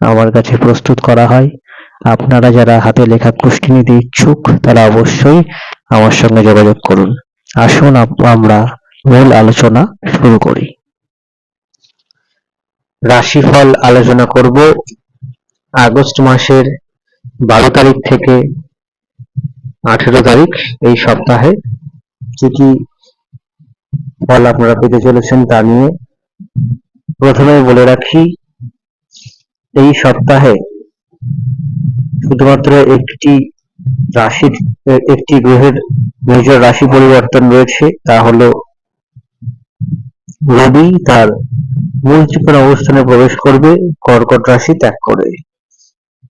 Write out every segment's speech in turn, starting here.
আমার কাছে প্রস্তুত করা হয়। আপনারা যারা হাতে লেখা কুষ্টি নিতে ইচ্ছুক, তারা অবশ্যই আমার সঙ্গে যোগাযোগ করুন। আসুন আমরা মূল আলোচনা শুরু করি। রাশিফল আলোচনা করব আগস্ট মাসের বারো তারিখ থেকে আঠেরো তারিখ এই সপ্তাহে। কি কি ফল আপনারা পেতে চলেছেন তা নিয়ে প্রথমে বলে রাখি এই সপ্তাহে শুধুমাত্র একটি রাশির, একটি গ্রহের মেজর রাশি পরিবর্তন রয়েছে, তা হলো রবি তার মূল ত্রিকোণ অবস্থানে প্রবেশ করবে, কর্কট রাশি ত্যাগ করে।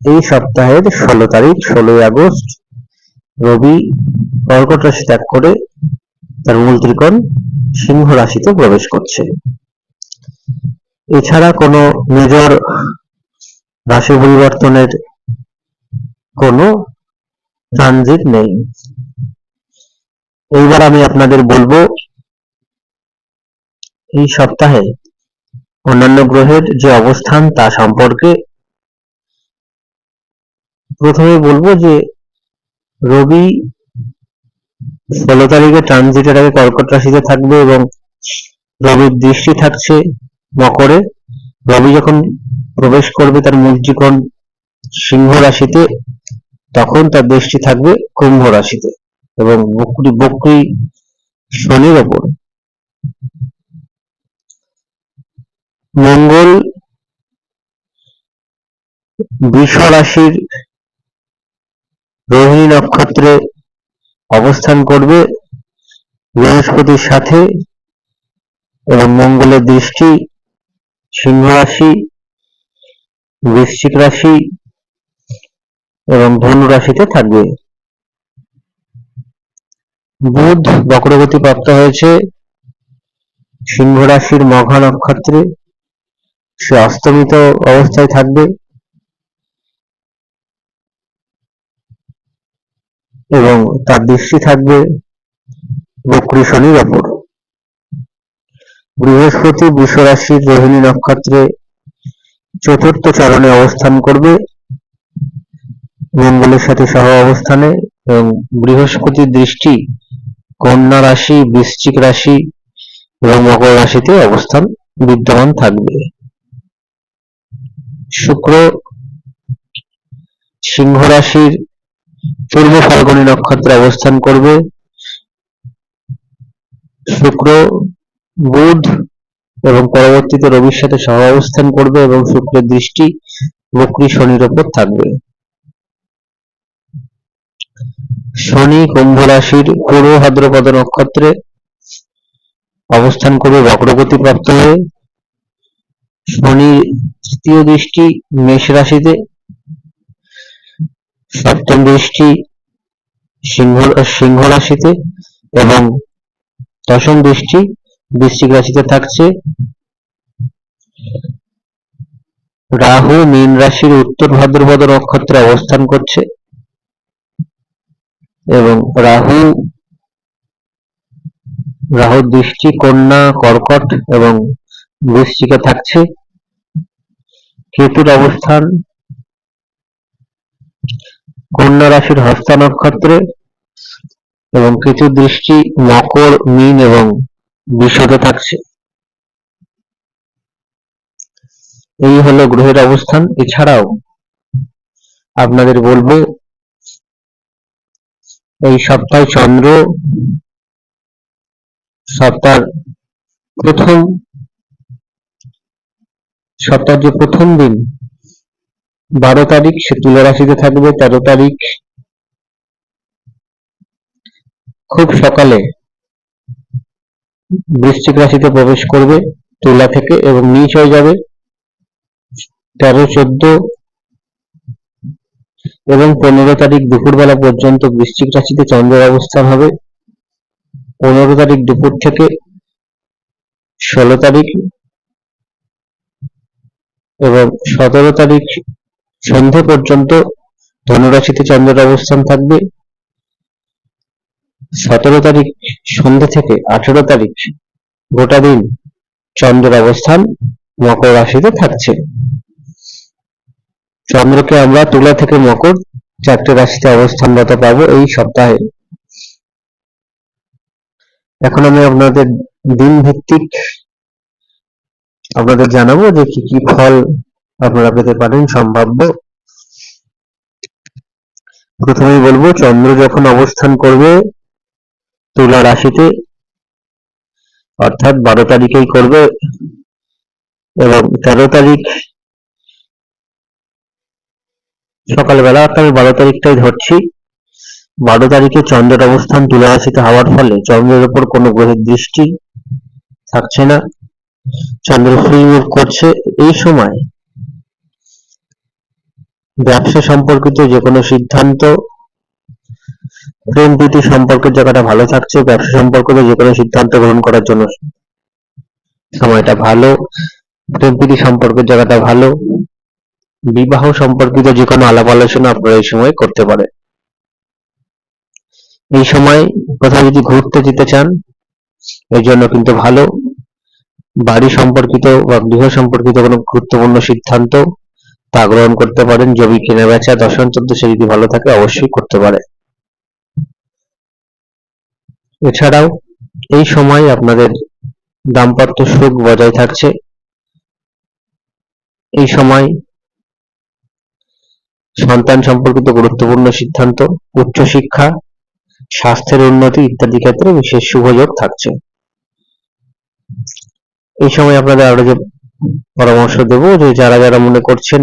এই সপ্তাহের ষোলো তারিখ, ষোলোই আগস্ট, রবি কর্কট রাশি ত্যাগ করে তার মূল ত্রিকোণ সিংহ রাশিতে প্রবেশ করছে। এছাড়া কোনো মেজর রাশি পরিবর্তনের কোনো ট্রানজিট নেই। এইবার আমি আপনাদের বলব, এই সপ্তাহে অন্যান্য গ্রহের যে অবস্থান তা সম্পর্কে প্রথমে বলব যে রবি ষোলো তারিখে ট্রানজিটের আগে কর্কট রাশিতে থাকবে এবং রবির দৃষ্টি থাকছে মকরে। রবি যখন প্রবেশ করবে তার মূল ত্রিকোণ সিংহ রাশিতে, তখন তার দৃষ্টি থাকবে কুম্ভ রাশিতে এবং বকরি বকরি শনির ওপর। মঙ্গল বৃষ রাশির রোহিণী নক্ষত্রে অবস্থান করবে বৃহস্পতির সাথে এবং মঙ্গলের দৃষ্টি সিংহ রাশি, বৃশ্চিক রাশি এবং ধনু রাশিতে থাকবে। বুধ বক্রগতি প্রাপ্ত হয়েছে। সিংহ রাশির মঘা নক্ষত্রে সে অস্তমিত অবস্থায় থাকবে এবং তার দৃষ্টি থাকবে বক্রী শনির ওপর। বৃহস্পতি বৃষ রাশির রোহিণী নক্ষত্রে চতুর্থ চরণে অবস্থান করবে। মঙ্গলের সাথে সহ অবস্থানে এবং বৃহস্পতির দৃষ্টি কন্যা রাশি, বৃশ্চিক রাশি এবং মকর রাশিতে অবস্থান বিদ্যমান থাকবে। শুক্র, সিংহ রাশির পূর্ব ফাল্গুনী নক্ষত্রে অবস্থান করবে। শুক্র বুধ এবং পরবর্তীতে রবির সাথে সহ অবস্থান করবে এবং শুক্রের দৃষ্টি বক্রী শনির ওপর থাকবে। শনি কুম্ভ রাশির পূর্ব ভাদ্রপদ নক্ষত্রে অবস্থান করবে বক্রগতি প্রাপ্ত হয়ে। শনি তৃতীয় দৃষ্টি মেষ রাশিতে। সপ্তম দৃষ্টি সিংহ সিংহ রাশিতে এবং দশম দৃষ্টি বৃশ্চিক রাশিতে থাকছে। রাহু, মীন রাশির উত্তর ভাদ্রপদ নক্ষত্রে অবস্থান করছে। এবং রাহু রাহুর দৃষ্টি, কন্যা, কর্কট এবং বৃশ্চিকে থাকছে। কেতুর অবস্থান। কন্যা রাশির হস্তা নক্ষত্রে এবং কেতুর দৃষ্টি, মকর, মীন এবং বিশ্বতে থাকছে। এই হলো গ্রহের অবস্থান। এছাড়াও আপনাদের বলব, এই সপ্তাহে চন্দ্র সপ্তাহের প্রথম সপ্তাহের যে প্রথম দিন, বারো তারিখ, সে তুলা রাশিতে থাকবে, তেরো তারিখ। খুব সকালে বৃশ্চিক রাশিতে প্রবেশ করবে, তুলা থেকে এবং নিচ হয়ে যাবে। তেরো, চোদ্দ এবং পনেরো তারিখ দুপুরবেলা পর্যন্ত বৃশ্চিক রাশিতে চন্দ্রের অবস্থান হবে। পনেরো তারিখ দুপুর থেকে ষোলো তারিখ এবং সতেরো তারিখ সন্ধে পর্যন্ত ধনুরাশিতে চন্দ্রের অবস্থান থাকবে। সতেরো তারিখ সন্ধে থেকে আঠেরো তারিখ গোটা দিন চন্দ্রের অবস্থান মকর রাশিতে থাকছে। চন্দ্রকে আমরা তুলা থেকে মকর চারটে রাশিতে অবস্থানরত পাবো এই সপ্তাহে। এখন আমি আপনাদের দিন ভিত্তিক আপনাদের জানাব যে কি কি ফল আপনারা পেতে পারেন সম্ভাব্য। প্রথমেই বলব, চন্দ্র যখন অবস্থান করবে তুলা রাশিতে অর্থাৎ বারো তারিখেই করবে এবং তেরো তারিখ সকালবেলা, অর্থাৎ আমি বারো তারিখটাই ধরছি। বারো তারিখে চন্দ্রের অবস্থান তুলা রাশিতে হওয়ার ফলে চন্দ্রের উপর কোনো গ্রহের দৃষ্টি থাকছে না। চন্দ্র মুভ করছে। এই সময় ব্যবসা সম্পর্কিত যে কোনো সিদ্ধান্ত প্রেম প্রীতি সম্পর্কের জায়গাটা ভালো থাকছে, ব্যবসা সম্পর্কিত যে কোনো সিদ্ধান্ত গ্রহণ করার জন্য সময়টা ভালো প্রেম প্রীতি সম্পর্কের জায়গাটা ভালো, বিবাহ সম্পর্কিত যে কোনো আলাপ আলোচনা আপনারা এই সময় করতে পারেন। এই সময় কোথাও যদি ঘুরতে যেতে চান এই জন্য কিন্তু ভালো। বাড়ি সম্পর্কিত বা গৃহ সম্পর্কিত কোনো গুরুত্বপূর্ণ সিদ্ধান্ত তা গ্রহণ করতে পারেন। জমি কেনা বেচা দশম চোদ্দশে যদি ভালো থাকে, অবশ্যই করতে পারে এছাড়াও এই সময় আপনাদের দাম্পত্য সুখ বজায় থাকছে। এই সময় সন্তান সম্পর্কিত গুরুত্বপূর্ণ সিদ্ধান্ত উচ্চশিক্ষা স্বাস্থ্যের উন্নতি ইত্যাদি ক্ষেত্রে বিশেষ শুভযোগ থাকছে। এই সময় আপনাদের আরও যে পরামর্শ দেব যে যারা যারা মনে করছেন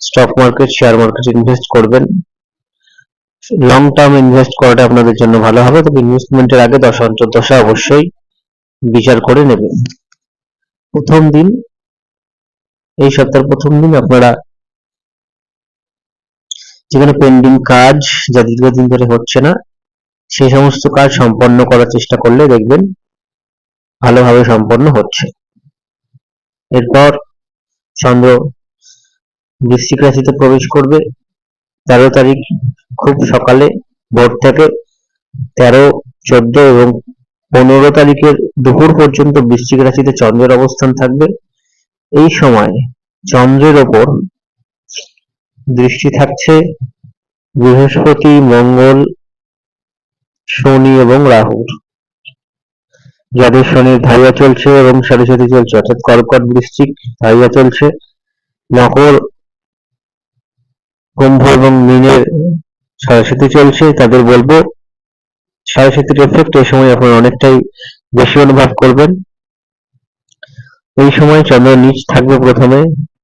স্টক মার্কেট শেয়ার মার্কেটে ইনভেস্ট করবেন লং টার্ম ইনভেস্ট করাটা আপনাদের জন্য ভালো হবে, তবে ইনভেস্টমেন্টের আগে দশ অন্তর্দশা অবশ্যই বিচার করে নেবেন। প্রথম দিন, এই সপ্তাহের প্রথম দিন আপনারা যেখানে পেন্ডিং কাজ যা দীর্ঘদিন ধরে হচ্ছে না সেই সমস্ত কাজ সম্পন্ন করার চেষ্টা করলে দেখবেন ভালোভাবে সম্পন্ন হচ্ছে। এরপর চন্দ্র বৃশ্চিক রাশিতে প্রবেশ করবে, তেরো তারিখ খুব সকালে ভোর থেকে তেরো, চোদ্দ এবং পনেরো তারিখের দুপুর পর্যন্ত বৃশ্চিক রাশিতে চন্দ্রের অবস্থান থাকবে। এই সময় চন্দ্রের ওপর দৃষ্টি থাকছে বৃহস্পতি, মঙ্গল, শনি এবং রাহুর যাদের শনির ধাইয়া চলছে এবং সাথে সাথে চলছে, অর্থাৎ কর্কট বৃশ্চিক ধাইয়া চলছে। মকর, কুম্ভ এবং মিনের সরস্বতী চলছে, তাদের বলব সরস্বতীর এফেক্ট এই সময় আপনারা অনেকটাই বেশি অনুভব করবেন। এই সময় চন্দ্র নিচ থাকবে প্রথমে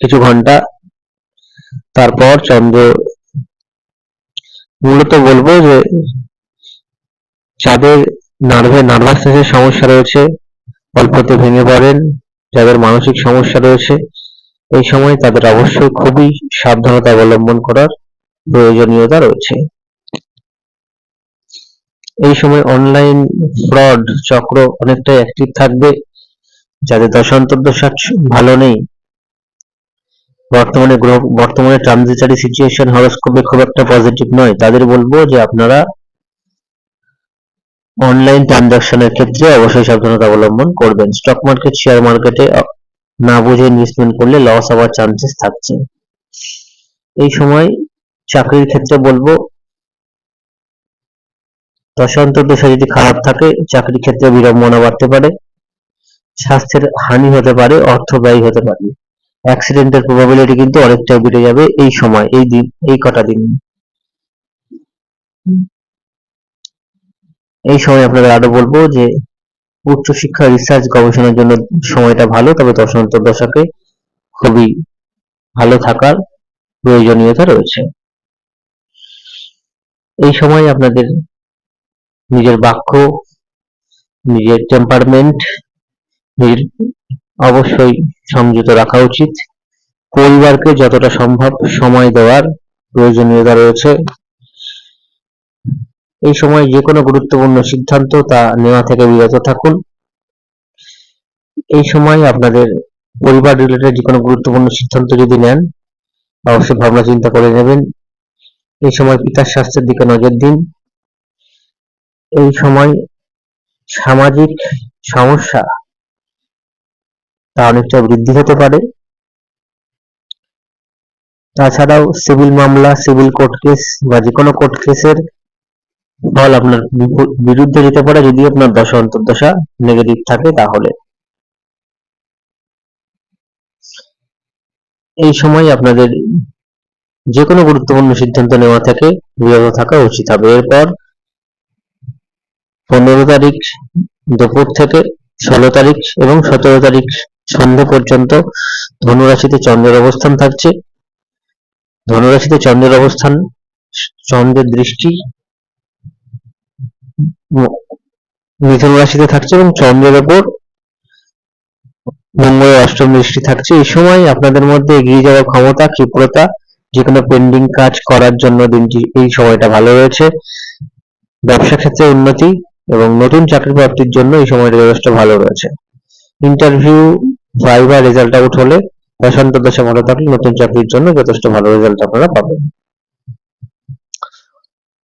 কিছু ঘণ্টা, তারপর চন্দ্র মূলত বলব যে যাদের নার্ভে নার্ভাসনেসের সমস্যা রয়েছে, অল্পতে ভেঙে পড়েন, যাদের মানসিক সমস্যা রয়েছে, এই সময় তাদের অবশ্যই খুবই সাবধানতা অবলম্বন করার প্রয়োজনীয়তা রয়েছে। এই সময় অনলাইন ফ্রড চক্র অনেকটাই অ্যাক্টিভ থাকবে যাদের দশান্তর্দশা ভালো নেই। বর্তমানে গ্রহ, বর্তমানে ট্রানজিটারি সিচুয়েশন হরোস্কোপে খুব একটা পজিটিভ নয়। তাদের বলব যে আপনারা অনলাইন ট্রানজাকশনের ক্ষেত্রে অবশ্যই সাবধানতা অবলম্বন করবেন। স্টক মার্কেট শেয়ার মার্কেটে না বুঝে ইনভেস্টমেন্ট করলে লস হওয়ার চান্সেস থাকছে। এই সময় চাকরির ক্ষেত্রে বলব দশান্তর দশা যদি খারাপ থাকে, চাকরির ক্ষেত্রে বিড়ম্বনা বাড়তে পারে, স্বাস্থ্যের হানি হতে পারে অর্থ ব্যয় হতে পারে। অ্যাক্সিডেন্টের প্রবাবিলিটি কিন্তু অনেকটাই বেড়ে যাবে এই সময়, এই দিন, এই কটা দিন। এই সময় আপনাদের আরও বলব যে, উচ্চশিক্ষা রিসার্চ গবেষণার জন্য সময়টা ভালো, তবে দশান্তর দশাকে খুবই ভালো থাকার প্রয়োজনীয়তা রয়েছে। এই সময় আপনাদের নিজের বাক্য, নিজের টেম্পারমেন্ট নিজের অবশ্যই সংযত রাখা উচিত। পরিবারকে যতটা সম্ভব সময় দেওয়ার প্রয়োজনীয়তা রয়েছে। এই সময় যে কোনো গুরুত্বপূর্ণ সিদ্ধান্ত তা নেওয়া থেকে বিরত থাকুন। এই সময় আপনাদের পরিবার রিলেটেড যে কোনো গুরুত্বপূর্ণ সিদ্ধান্ত যদি নেন, অবশ্যই ভাবনা চিন্তা করে নেবেন। এই সময় পিতার স্বাস্থ্যের দিকে নজর দিন। এই সময় সামাজিক সমস্যা তা অনেকটা বৃদ্ধি হতে পারে। তাছাড়াও সিভিল মামলা, সিভিল কোর্ট কেস বা যে কোনো কোর্ট কেসের ফল আপনার বিরুদ্ধে যেতে পারে। যদি আপনার দশা, অন্তর্দশা নেগেটিভ থাকে তাহলে। এই সময় আপনাদের যে কোনো গুরুত্বপূর্ণ সিদ্ধান্ত নেওয়া থেকে বিরত থাকা উচিত হবে। এরপর পনেরো তারিখ দুপুর থেকে ষোলো তারিখ এবং সতেরো তারিখ সন্ধে পর্যন্ত ধনুরাশিতে চন্দ্রের অবস্থান থাকছে। ধনুরাশিতে চন্দ্রের অবস্থান, চন্দ্রের দৃষ্টি মিথুন রাশিতে থাকছে এবং চন্দ্রের ওপর মঙ্গলের অষ্টম দৃষ্টি থাকছে। এই সময় আপনাদের মধ্যে এগিয়ে যাওয়ার ক্ষমতা, ক্ষিপ্রতা যে কোনো পেন্ডিং কাজ করার জন্য দিনটি, এই সময়টা ভালো রয়েছে। ব্যবসা ক্ষেত্রে উন্নতি এবং নতুন চাকরি প্রাপ্তির জন্য এই সময়টা যথেষ্ট ভালো রয়েছে। ইন্টারভিউ ভাইবা রেজাল্ট আউট হলে দশান্ত দশা ভালো থাকলে নতুন চাকরির জন্য যথেষ্ট ভালো রেজাল্ট আপনারা পাবেন।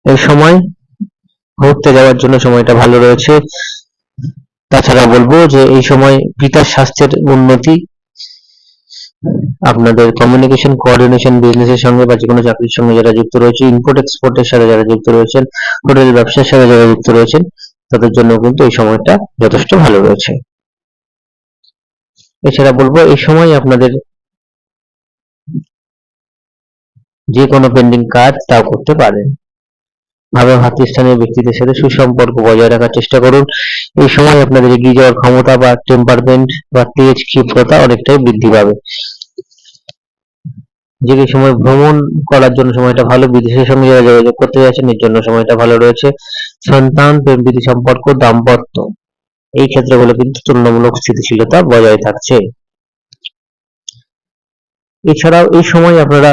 এই সময়, ঘুরতে যাওয়ার জন্য সময়টা ভালো রয়েছে। তাছাড়া বলব যে এই সময় পিতার স্বাস্থ্যের উন্নতি আপনাদের কমিউনিকেশন কোঅর্ডিনেশন বিজনেসের সঙ্গে বা যেকোনো চাকরির সঙ্গে যারা যুক্ত রয়েছে ইম্পোর্ট এক্সপোর্টের সাথে যারা যুক্ত রয়েছেন হোটেল ব্যবসার সাথে যারা যুক্ত রয়েছেন, তাদের জন্য কিন্তু এই সময়টা যথেষ্ট ভালো রয়েছে। এছাড়া বলব, এই সময় আপনাদের যে কোনো পেন্ডিং কাজ তাও করতে পারেন। ভাবে ভাতৃস্থানীয় ব্যক্তিদের সাথে সুসম্পর্ক বজায় রাখার চেষ্টা করুন। এই সময় আপনাদের এগিয়ে যাওয়ার ক্ষমতা বা টেম্পারমেন্ট বা তেজ ক্ষিপ্রতা অনেকটাই বৃদ্ধি পাবে। যে সময় ভ্রমণ করার জন্য সময়টা ভালো, বিদেশের সঙ্গে যারা যোগাযোগ করতে যাচ্ছেন, এর জন্য সময়টা ভালো রয়েছে। সন্তান, প্রেম, প্রীতি, সম্পর্ক, দাম্পত্য, এই ক্ষেত্রগুলো কিন্তু তুলনামূলক স্থিতিশীলতা বজায় থাকছে। এছাড়াও এই সময় আপনারা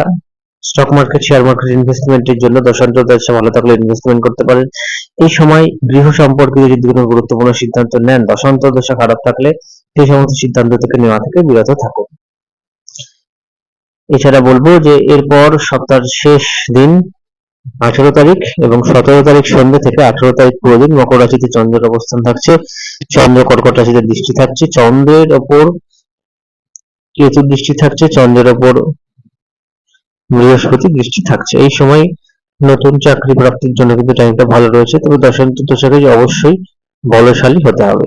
স্টক মার্কেট শেয়ার মার্কেট ইনভেস্টমেন্টের জন্য দশান্ত দশা ভালো থাকলে ইনভেস্টমেন্ট করতে পারেন। এই সময় গৃহ সম্পর্কিত যদি কোনো গুরুত্বপূর্ণ সিদ্ধান্ত নেন দশান্ত দশা খারাপ থাকলে সেই সমস্ত সিদ্ধান্ত থেকে নেওয়া থেকে বিরত থাকুন। এছাড়া বলব যে এরপর সপ্তাহের শেষ দিন, আঠেরো তারিখ এবং সতেরো তারিখ সন্ধ্যে থেকে আঠেরো তারিখ পুরো দিন মকর রাশিতে চন্দ্রের অবস্থান থাকছে। চন্দ্র কর্কট রাশিতে দৃষ্টি থাকছে। চন্দ্রের ওপর কেতুর দৃষ্টি থাকছে। চন্দ্রের ওপর বৃহস্পতি দৃষ্টি থাকছে। এই সময় নতুন চাকরি প্রাপ্তির জন্য কিন্তু টাইমটা ভালো রয়েছে, তবে দশান্ত দশাকে অবশ্যই বলশালী হতে হবে।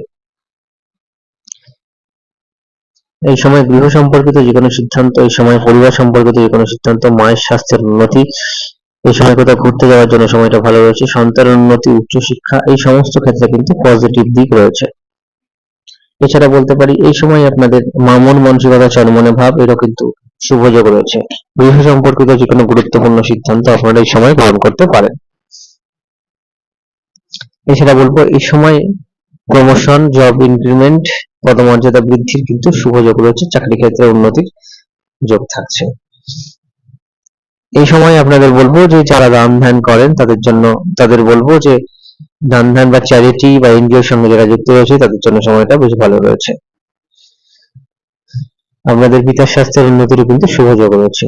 এই সময় গৃহ সম্পর্কিত যে কোনো সিদ্ধান্ত, এই সময় পরিবার সম্পর্কিত যে কোনো সিদ্ধান্ত, মায়ের স্বাস্থ্যের উন্নতি, এই সময় কোথাও ঘুরতে যাওয়ার জন্য সময়টা ভালো রয়েছে, সন্তানের উন্নতি উচ্চশিক্ষা এই সমস্ত ক্ষেত্রে কিন্তু পজিটিভ দিক রয়েছে। এছাড়া বলতে পারি, এই সময় আপনাদের মামন মানসিকতা চরমনে ভাব, এরও কিন্তু শুভযোগ রয়েছে গৃহ সম্পর্কিত যে কোনো গুরুত্বপূর্ণ সিদ্ধান্ত আপনারা এই সময় গ্রহণ করতে পারেন। এছাড়া বলব, এই সময় প্রমোশন জব ইনক্রিমেন্ট পদমর্যাদা বৃদ্ধির কিন্তু শুভযোগ রয়েছে চাকরি ক্ষেত্রে উন্নতির যোগ থাকছে। এই সময় আপনাদের বলব যে, যারা দান ধ্যান করেন, তাদের জন্য, তাদের বলব যে, দান ধ্যান বা চ্যারিটি বা এনজিওর সঙ্গে যারা যুক্ত রয়েছে, তাদের জন্য সময়টা বেশ ভালো রয়েছে। আপনাদের পিতার স্বাস্থ্যের উন্নতিরও কিন্তু শুভযোগ রয়েছে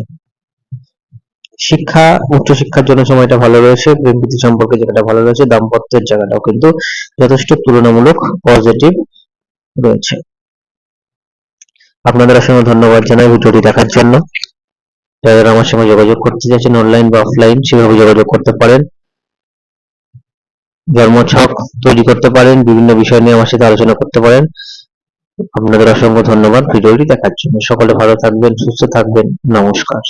শিক্ষা উচ্চশিক্ষার জন্য সময়টা ভালো রয়েছে, প্রেম প্রীতি সম্পর্কে জায়গাটা ভালো রয়েছে, দাম্পত্যের জায়গাটাও কিন্তু যথেষ্ট তুলনামূলক পজিটিভ রয়েছে। আপনাদের অসংখ্য ধন্যবাদ জানাই ভিডিওটি দেখার জন্য। যারা যারা আমার সঙ্গে যোগাযোগ করতে চাইছেন অনলাইন বা অফলাইন সেভাবে যোগাযোগ করতে পারেন। জন্মছক তৈরি করতে পারেন, বিভিন্ন বিষয় নিয়ে আমার সাথে আলোচনা করতে পারেন। আপনাদের অসংখ্য ধন্যবাদ। ভিডিওটি দেখার জন্য সকলে ভালো থাকবেন সুস্থ থাকবেন। নমস্কার।